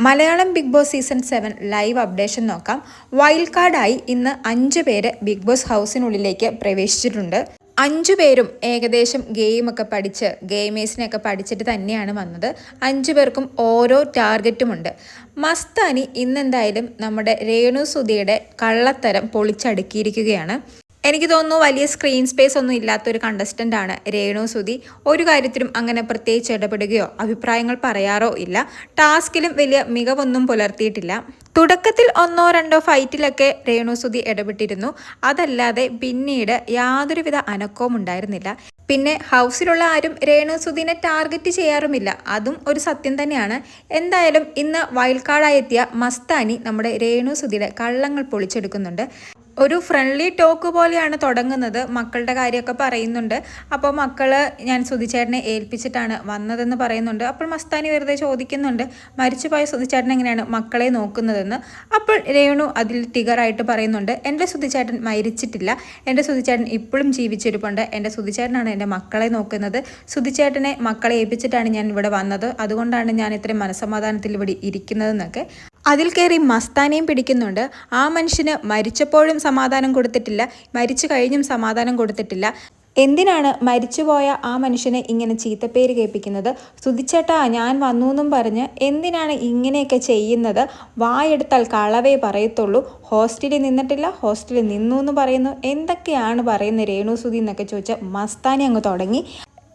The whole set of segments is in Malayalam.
Malayalam big boss season seven live updation നോക്കാം. വൈൽഡ് കാർഡായി ഇന്ന് അഞ്ച് പേര് ബിഗ് ബോസ് ഹൗസിനുള്ളിലേക്ക് പ്രവേശിച്ചിട്ടുണ്ട്. അഞ്ചു പേരും ഏകദേശം ഗെയിമൊക്കെ പഠിച്ച് ഗെയിമേഴ്സിനെയൊക്കെ പഠിച്ചിട്ട് തന്നെയാണ് വന്നത്. അഞ്ചു പേർക്കും ഓരോ ടാർഗറ്റുമുണ്ട്. മസ്താനി ഇന്നെന്തായാലും നമ്മുടെ രേണു സുധിയുടെ കള്ളത്തരം പൊളിച്ചടുക്കിയിരിക്കുകയാണ്. എനിക്ക് തോന്നുന്നു വലിയ സ്ക്രീൻ സ്പേസ് ഒന്നും ഇല്ലാത്തൊരു കണ്ടസ്റ്റന്റ് ആണ് രേണു സുധി. ഒരു കാര്യത്തിലും അങ്ങനെ പ്രത്യേകിച്ച് ഇടപെടുകയോ അഭിപ്രായങ്ങൾ പറയാറോ ഇല്ല. ടാസ്കിലും വലിയ മികവൊന്നും പുലർത്തിയിട്ടില്ല. തുടക്കത്തിൽ ഒന്നോ രണ്ടോ ഫൈറ്റിലൊക്കെ രേണു സുധി ഇടപെട്ടിരുന്നു. അതല്ലാതെ പിന്നീട് യാതൊരുവിധ അനക്കവും ഉണ്ടായിരുന്നില്ല. പിന്നെ ഹൗസിലുള്ള ആരും രേണു സുധീനെ ടാർഗറ്റ് ചെയ്യാറുമില്ല. അതും ഒരു സത്യം തന്നെയാണ്. എന്തായാലും ഇന്ന് വൈൽഡ് മസ്താനി നമ്മുടെ രേണു സുധിയുടെ കള്ളങ്ങൾ പൊളിച്ചെടുക്കുന്നുണ്ട്. ഒരു ഫ്രണ്ട്ലി ടോക്ക് പോലെയാണ് തുടങ്ങുന്നത്. മക്കളുടെ കാര്യമൊക്കെ പറയുന്നുണ്ട്. അപ്പോൾ മക്കൾ ഞാൻ സുധിച്ചേട്ടനെ ഏൽപ്പിച്ചിട്ടാണ് വന്നതെന്ന് പറയുന്നുണ്ട്. അപ്പോൾ മസ്താനി വെറുതെ ചോദിക്കുന്നുണ്ട്. മരിച്ചുപോയ സുധിച്ചേട്ടൻ എങ്ങനെയാണ് മക്കളെ നോക്കുന്നതെന്ന്. അപ്പോൾ രേണു അതിൽ ടിഗറായിട്ട് പറയുന്നുണ്ട്. എന്റെ സുധിച്ചേട്ടൻ മരിച്ചിട്ടില്ല. എന്റെ സുധിച്ചേട്ടൻ ഇപ്പോഴും ജീവിച്ചിരിപ്പുണ്ട്. എന്റെ സുധിച്ചേട്ടനാണ് എന്റെ മക്കളെ നോക്കുന്നത്. സുധിച്ചേട്ടനെ മക്കളെ ഏൽപ്പിച്ചിട്ടാണ് ഞാൻ ഇവിടെ വന്നത്. അതുകൊണ്ടാണ് ഞാൻ ഇത്രയും മനസ്സമാധാനത്തിൽ ഇവിടെ ഇരിക്കുന്നതെന്നൊക്കെ അതിൽ കയറി മസ്താനെയും പിടിക്കുന്നുണ്ട്. ആ മനുഷ്യന് മരിച്ചപ്പോഴും സമാധാനം കൊടുത്തിട്ടില്ല. മരിച്ചു കഴിഞ്ഞും സമാധാനം കൊടുത്തിട്ടില്ല. എന്തിനാണ് മരിച്ചുപോയ ആ മനുഷ്യനെ ഇങ്ങനെ ചീത്തപ്പേര് കേൾപ്പിക്കുന്നത്? സുതിച്ചേട്ടാ ഞാൻ വന്നു എന്നും പറഞ്ഞ് എന്തിനാണ് ഇങ്ങനെയൊക്കെ ചെയ്യുന്നത്? വായെടുത്താൽ കളവേ പറയത്തുള്ളൂ. ഹോസ്റ്റലിൽ നിന്നിട്ടില്ല ഹോസ്റ്റലിൽ നിന്നു എന്ന് പറയുന്നു. എന്തൊക്കെയാണ് പറയുന്നത് രേണു സുധി എന്നൊക്കെ ചോദിച്ചാൽ മസ്താനി അങ്ങ് തുടങ്ങി.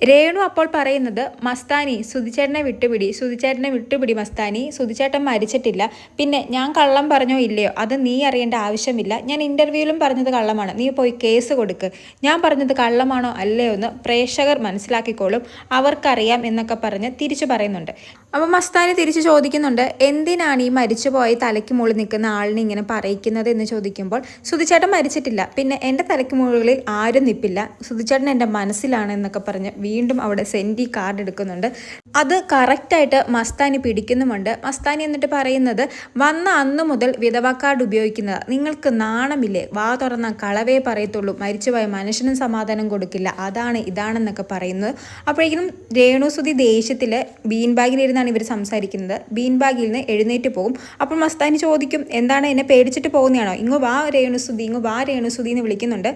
രേണു അപ്പോൾ പറയുന്നത് മസ്താനി സുധിച്ചേട്ടനെ വിട്ടുപിടി സുധിച്ചേട്ടനെ വിട്ടുപിടി മസ്താനി സുധിച്ചേട്ടൻ മരിച്ചിട്ടില്ല. പിന്നെ ഞാൻ കള്ളം പറഞ്ഞോ ഇല്ലയോ? അത് നീ അറിയേണ്ട ആവശ്യമില്ല. ഞാൻ ഇന്റർവ്യൂവിലും പറഞ്ഞത് കള്ളമാണ്. നീ പോയി കേസ് കൊടുക്ക്. ഞാൻ പറഞ്ഞത് കള്ളമാണോ അല്ലയോ എന്ന് പ്രേക്ഷകർ മനസ്സിലാക്കിക്കോളും. അവർക്കറിയാം എന്നൊക്കെ പറഞ്ഞ് തിരിച്ചു പറയുന്നുണ്ട്. അപ്പോൾ മസ്താനി തിരിച്ചു ചോദിക്കുന്നുണ്ട് എന്തിനാണ് ഈ മരിച്ചുപോയി തലയ്ക്ക് മുകളിൽ നിൽക്കുന്ന ആളിനെ ഇങ്ങനെ പറയിക്കുന്നത് എന്ന് ചോദിക്കുമ്പോൾ? സുധിച്ചേട്ടൻ മരിച്ചിട്ടില്ല. പിന്നെ എന്റെ തലയ്ക്ക് മുകളിൽ ആരും നിൽപ്പില്ല സുധിച്ചേട്ടൻ എന്റെ മനസ്സിലാണ് എന്നൊക്കെ പറഞ്ഞ് വീണ്ടും അവിടെ സെന്റി കാർഡ് എടുക്കുന്നുണ്ട്. അത് കറക്റ്റായിട്ട് മസ്താനി പിടിക്കുന്നുമുണ്ട്. മസ്താനി എന്നിട്ട് പറയുന്നത് വന്ന അന്ന് മുതൽ വിധവ കാർഡ് ഉപയോഗിക്കുന്നത്. നിങ്ങൾക്ക് നാണമില്ലേ? വാ തുറന്ന കളവേ പറയത്തുള്ളൂ. മരിച്ചുപോയ മനുഷ്യനും സമാധാനം കൊടുക്കില്ല. അതാണ് ഇതാണെന്നൊക്കെ പറയുന്നത്. അപ്പോഴേക്കും രേണുസുതി ദേഷ്യത്തിൽ ബീൻ ബാഗിലിരുന്നാണ് ഇവർ സംസാരിക്കുന്നത്. ബീൻ ബാഗിൽ നിന്ന് എഴുന്നേറ്റ് പോകും. അപ്പോൾ മസ്താനി ചോദിക്കും എന്താണ് എന്നെ പേടിച്ചിട്ട് പോകുന്നതാണോ? ഇങ്ങ് വാ രേണുസുതി ഇങ്ങ് വാ രേണുസുതി എന്ന് വിളിക്കുന്നുണ്ട്.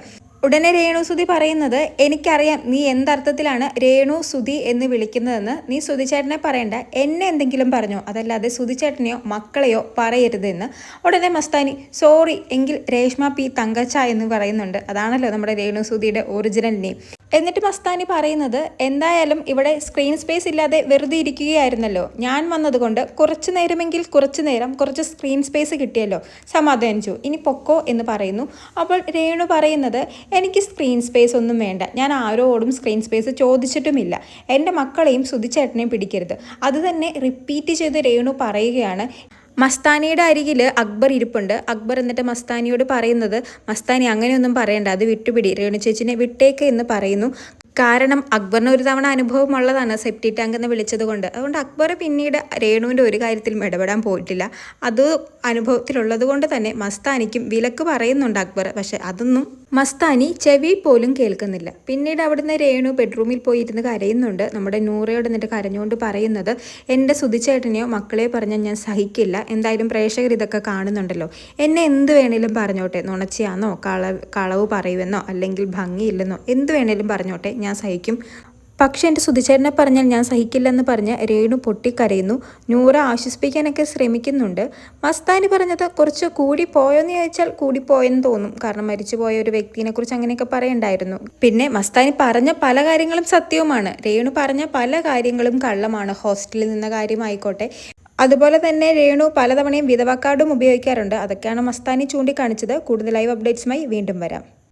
ഉടനെ രേണു സുധി പറയുന്നത് എനിക്കറിയാം നീ എന്തർത്ഥത്തിലാണ് രേണു സുധി എന്ന് വിളിക്കുന്നതെന്ന്. നീ സുതിച്ചേട്ടനെ പറയണ്ട. എന്നെ എന്തെങ്കിലും പറഞ്ഞോ? അതല്ലാതെ സുതിച്ചേട്ടനെയോ മക്കളെയോ പറയരുതെന്ന്. ഉടനെ മസ്താനി സോറി എങ്കിൽ രേഷ്മ പി തങ്കച്ച എന്ന് പറയുന്നുണ്ട്. അതാണല്ലോ നമ്മുടെ രേണു സുധിയുടെ ഒറിജിനൽ നെയിം. എന്നിട്ട് മസ്താനി പറയുന്നത് എന്തായാലും ഇവിടെ സ്ക്രീൻ സ്പേസ് ഇല്ലാതെ വെറുതെ ഇരിക്കുകയായിരുന്നല്ലോ. ഞാൻ വന്നതുകൊണ്ട് കുറച്ച് നേരമെങ്കിൽ കുറച്ച് നേരം കുറച്ച് സ്ക്രീൻ സ്പേസ് കിട്ടിയല്ലോ. സമാധാനിച്ചു ഇനി പൊക്കോ എന്ന് പറയുന്നു. അപ്പോൾ രേണു പറയുന്നത് എനിക്ക് സ്ക്രീൻ സ്പേസ് ഒന്നും വേണ്ട. ഞാൻ ആരോടും സ്ക്രീൻ സ്പേസ് ചോദിച്ചിട്ടുമില്ല. എന്റെ മക്കളെയും സുധിച്ചേട്ടനെയും പിടിക്കരുത്. അത് തന്നെ റിപ്പീറ്റ് ചെയ്ത് രേണു പറയുകയാണ്. മസ്താനിയുടെ അരികിൽ അക്ബർ ഇരിപ്പുണ്ട്. അക്ബർ എന്നിട്ട് മസ്താനിയോട് പറയുന്നത് മസ്താനി അങ്ങനെയൊന്നും പറയണ്ട. അത് വിട്ടുപിടി. രേണു ചേച്ചിനെ വിട്ടേക്ക് എന്ന് പറയുന്നു. കാരണം അക്ബറിന് ഒരു തവണ അനുഭവമുള്ളതാണ് സെപ്റ്റി ടാങ്ക് എന്ന് വിളിച്ചത് കൊണ്ട്. അതുകൊണ്ട് അക്ബർ പിന്നീട് രേണുവിന്റെ ഒരു കാര്യത്തിലും ഇടപെടാൻ പോയിട്ടില്ല. അത് അനുഭവത്തിലുള്ളത് കൊണ്ട് തന്നെ മസ്താനിക്കും വിലക്ക് പറയുന്നുണ്ട് അക്ബർ. പക്ഷെ അതൊന്നും മസ്താനി ചെവി പോലും കേൾക്കുന്നില്ല. പിന്നീട് അവിടുന്ന് രേണു ബെഡ്റൂമിൽ പോയി ഇരുന്ന് കരയുന്നുണ്ട്. നമ്മുടെ നൂറയോട് എന്നിട്ട് കരഞ്ഞുകൊണ്ട് പറയുന്നത് എന്റെ സുതിച്ചേട്ടനെയോ മക്കളെയോ പറഞ്ഞാൽ ഞാൻ സഹിക്കില്ല. എന്തായാലും പ്രേക്ഷകർ ഇതൊക്കെ കാണുന്നുണ്ടല്ലോ. എന്നെ എന്ത് വേണേലും പറഞ്ഞോട്ടെ. നുണച്ചിയാന്നോ? കളവ് കളവ് പറയുമെന്നോ? അല്ലെങ്കിൽ ഭംഗിയില്ലെന്നോ? എന്ത് വേണേലും പറഞ്ഞോട്ടെ. ഞാൻ സഹിക്കും. പക്ഷെ എന്റെ സുധിച്ചേട്ടനെ പറഞ്ഞാൽ ഞാൻ സഹിക്കില്ലെന്ന് പറഞ്ഞ് രേണു പൊട്ടിക്കരയുന്നു. നൂറ ആശ്വസിപ്പിക്കാനൊക്കെ ശ്രമിക്കുന്നുണ്ട്. മസ്താനി പറഞ്ഞത് കുറച്ച് കൂടി പോയോന്ന് ചോദിച്ചാൽ കൂടി പോയെന്ന് തോന്നും. കാരണം മരിച്ചുപോയ ഒരു വ്യക്തിനെ കുറിച്ച് അങ്ങനെയൊക്കെ പറയണ്ടായിരുന്നു. പിന്നെ മസ്താനി പറഞ്ഞ പല കാര്യങ്ങളും സത്യവുമാണ്. രേണു പറഞ്ഞ പല കാര്യങ്ങളും കള്ളമാണ്. ഹോസ്റ്റലിൽ നിന്ന കാര്യമായിക്കോട്ടെ. അതുപോലെ തന്നെ രേണു പലതവണയും വിധവ കാർഡും ഉപയോഗിക്കാറുണ്ട്. അതൊക്കെയാണ് മസ്താനി ചൂണ്ടിക്കാണിച്ചത്. കൂടുതൽ ലൈവ് അപ്ഡേറ്റ്സുമായി വീണ്ടും വരാം.